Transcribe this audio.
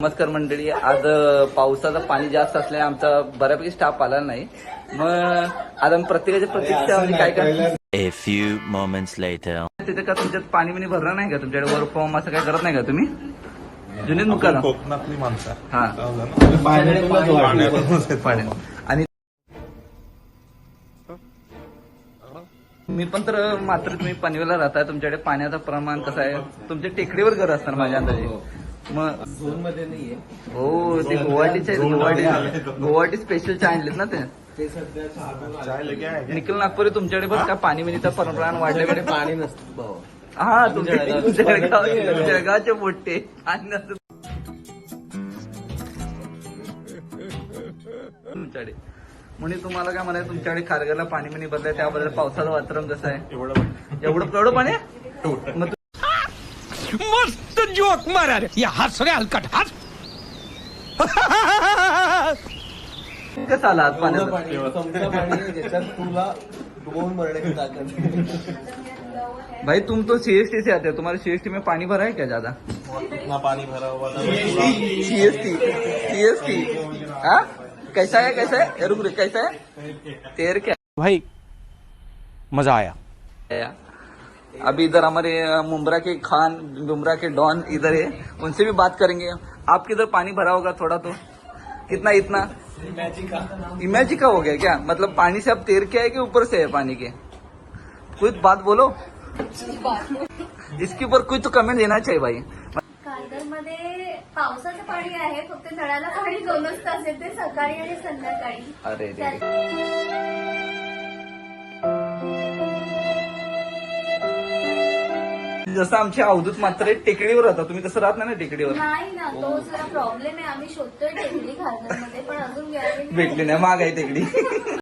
नमस्कार मंडळी आज पावसाचं पाणी जास्त असल्याने आमचा बऱ्यापैकी स्टाफ आला नाही. मग आज आम्ही प्रत्येकाच्या प्रत्येक म्हणजे काय काय A few moments later. तिथे का तुमच्यात पाणी बिणी भरलं नाही का? तुमच्याकडे वर्क फॉर्म असं काय करत नाही का तुम्ही? कोकणातली माणसं. हा. पाण्यातूनच येतो. पाणी आणि मी पण तर मात्र तुम्ही पनवेलला राहताय. तुमच्याकडे पाण्याचं प्रमाण कसं आहे? तुमच्या टेकडीवर घर असणार माझ्या अंदाजे. मग झोनमध्ये नाहीये. हो ते गुवाहाटीचे गुवाहाटी गुवाहाटी स्पेशल चहा आणलेत ना ते. ते सध्या चहा चाय लेके आए क्या? निखिल नागपुरे तुमच्याकडे पण का पाणी बिनीचं प्रमाण वाढल्याकडे पाणी नसतं भाऊ. हा तुमच्या जळगाव जळगावचे मोठे. पाणी नसतं. तुमच्याकडे. म्हणजे तुम्हाला काय म्हणाय तुमच्याकडे खारघरला पाणी बिनी बदलाय त्याबद्दल पावसाचं वातावरण कसं आहे? एवढं. एवढं एवढं पाणी आहे? मग मस्त जोक मारा रे। या हस रे हलकट हस कसं आला आज एवढं पाण्याचं पाणी तुमचं पाणी आहे, ज्याच्यात तुला डुबवून मरण्याची ताकद आहे. भाई तुम तो सीएसटी से आते हो. तुम्हारे सीएसटी में पानी भरा है क्या ज़्यादा? कितना पानी भरा हुआ था? सीएसटी सीएसटी हाँ? कैसा है कैसा है? रुक रुक कैसा है? तेर क्या? भाई मज़ा आया? अभी इधर हमारे मुमरा के खान मुमरा के डॉन इधर है उनसे भी बात करेंगे। आपके इधर पानी भरा होगा थोड़ा तो। कितना इतना? इमेजी का हो गया क्या? मतलब पानी से अब तैर के है कि ऊपर से है पानी के? कुछ बात बोलो। इसके ऊपर कुछ तो कमेंट देना चाहिए भाई। पावसाचं पाणी आहे फक्त नळाला पाणी दोनच तास येते सकाळी आणि संध्याकाळी. अरे जसं आमचे अवधूत मात्र टेकडीवर राहता तुम्ही तसं राहत नाही ना टेकडीवर. नाही ना तो जरा प्रॉब्लेम आहे. आम्ही शोधतोय टेकडी खारगरमध्ये पण अजून. भेटली नाही. माग आहे टेकडी.